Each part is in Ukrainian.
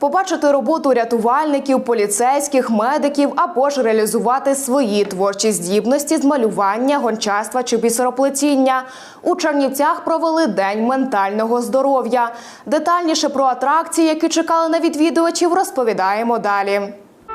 Побачити роботу рятувальників, поліцейських, медиків або ж реалізувати свої творчі здібності з малювання, гончарства чи бісероплетіння. У Чернівцях провели День ментального здоров'я. Детальніше про атракції, які чекали на відвідувачів, розповідаємо далі.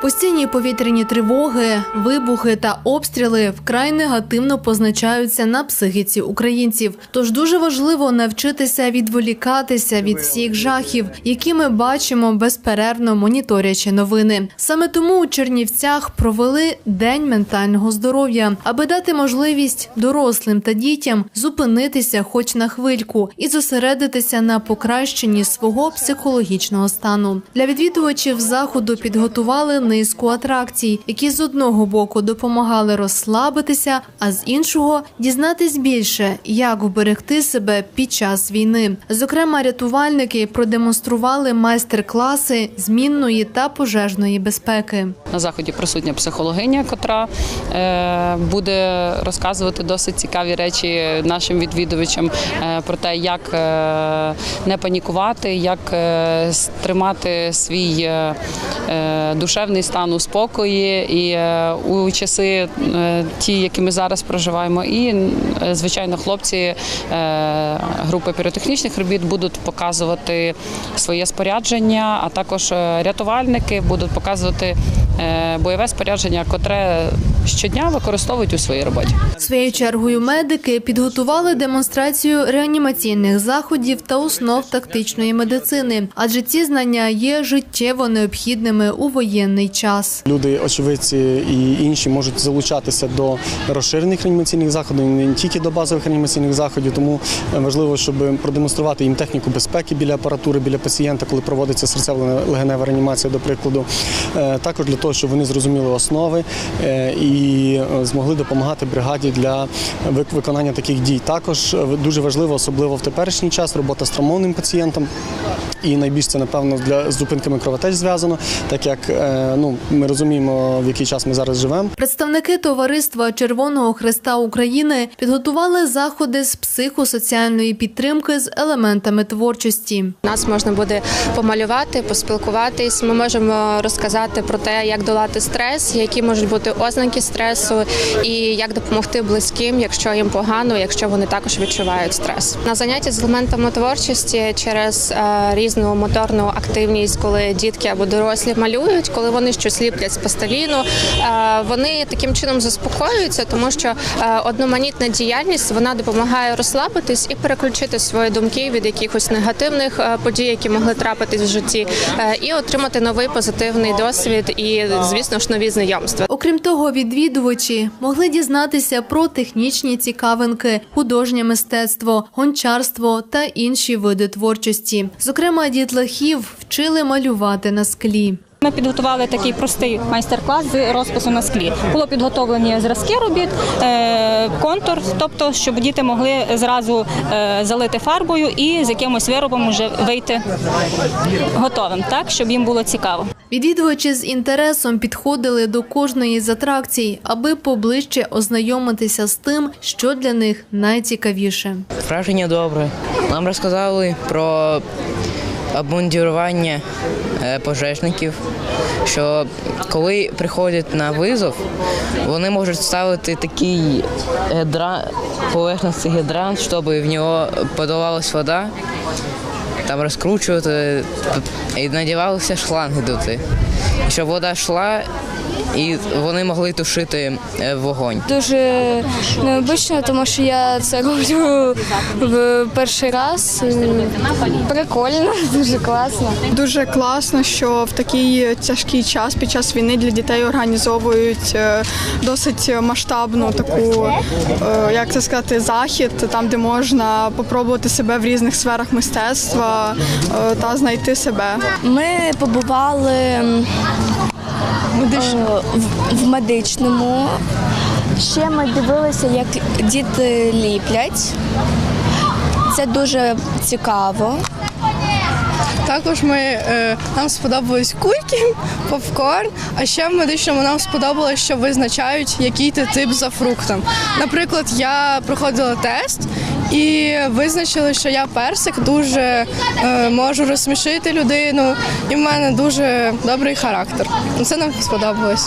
Постійні повітряні тривоги, вибухи та обстріли вкрай негативно позначаються на психіці українців. Тож дуже важливо навчитися відволікатися від всіх жахів, які ми бачимо безперервно моніторячи новини. Саме тому у Чернівцях провели День ментального здоров'я, аби дати можливість дорослим та дітям зупинитися хоч на хвильку і зосередитися на покращенні свого психологічного стану. Для відвідувачів заходу підготували низку атракцій, які з одного боку допомагали розслабитися, а з іншого дізнатись більше, як вберегти себе під час війни. Зокрема, рятувальники продемонстрували майстер-класи змінної та пожежної безпеки. На заході присутня психологиня, котра е, буде розказувати досить цікаві речі нашим відвідувачам е, про те, як е, не панікувати, як тримати свій душевний стан у спокої і у часи ті, які ми зараз проживаємо, і звичайно, хлопці групи піротехнічних робіт будуть показувати своє спорядження, а також рятувальники будуть показувати бойове спорядження, котре щодня використовують у своїй роботі. Своєю чергою медики підготували демонстрацію реанімаційних заходів та основ тактичної медицини, адже ці знання є життєво необхідними у воєнний час. Люди, очевидці і інші можуть залучатися до розширених реанімаційних заходів, не тільки до базових реанімаційних заходів. Тому е, важливо, щоб продемонструвати їм техніку безпеки біля апаратури, біля пацієнта, коли проводиться серцево-легенева реанімація, до прикладу. Е, Також для того, щоб вони зрозуміли основи е, і е, змогли допомагати бригаді для вик- виконання таких дій. Також е, дуже важливо, особливо в теперішній час, робота з травмованим пацієнтом. І найбільш це напевно для з зупинками кровотеч зв'язано, так як е, ну ми розуміємо, в який час ми зараз живемо. Представники товариства Червоного Хреста України підготували заходи з психосоціальної підтримки з елементами творчості. Нас можна буде помалювати, поспілкуватись. Ми можемо розказати про те, як долати стрес, які можуть бути ознаки стресу, і як допомогти близьким, якщо їм погано, якщо вони також відчувають стрес. На заняття з елементами творчості через е, різну моторну активність, коли дітки або дорослі малюють, коли вони щось ліплять з пластиліну, е, вони таким чином заспокоюються, тому що е, одноманітна діяльність вона допомагає розслабитись і переключити свої думки від якихось негативних е, подій, які могли трапитись в житті, і отримати новий позитивний досвід і, звісно ж, нові знайомства. Окрім того, відвідувачі могли дізнатися про технічні цікавинки, художнє мистецтво, гончарство та інші види творчості. Зокрема, дітлахів вчили малювати на склі. Ми підготували такий простий майстер-клас з розпису на склі. Було підготовлені зразки робіт, е, контур, тобто, щоб діти могли зразу е, залити фарбою і з якимось виробом вже вийти готовим, так щоб їм було цікаво. Відвідувачі з інтересом підходили до кожної з атракцій, аби поближче ознайомитися з тим, що для них найцікавіше. Враження добре. Нам розказали про обмундірування е, пожежників, що коли приходять на визов, вони можуть ставити такий гідра... поверхностний гідрант, щоб в нього подавалась вода, там розкручувати і надівалися шланги туди. Щоб вода йшла, і вони могли тушити е, вогонь. Дуже необично, тому що я це роблю в перший раз. Прикольно, дуже класно. Дуже класно, що в такий тяжкий час під час війни для дітей організовують е, досить масштабну таку, е, як це сказати, захід, там де можна попробувати себе в різних сферах мистецтва та знайти себе. Ми побували м, е, в- медичному. Ще ми дивилися, як діти ліплять. Це дуже цікаво. Також ми е, нам сподобались кульки, попкорн. А ще в медичному нам сподобалось, що визначають, який ти тип за фруктом. Наприклад, я проходила тест, і визначили, що я персик дуже е, можу розсмішити людину, і в мене дуже добрий характер. Це нам сподобалось.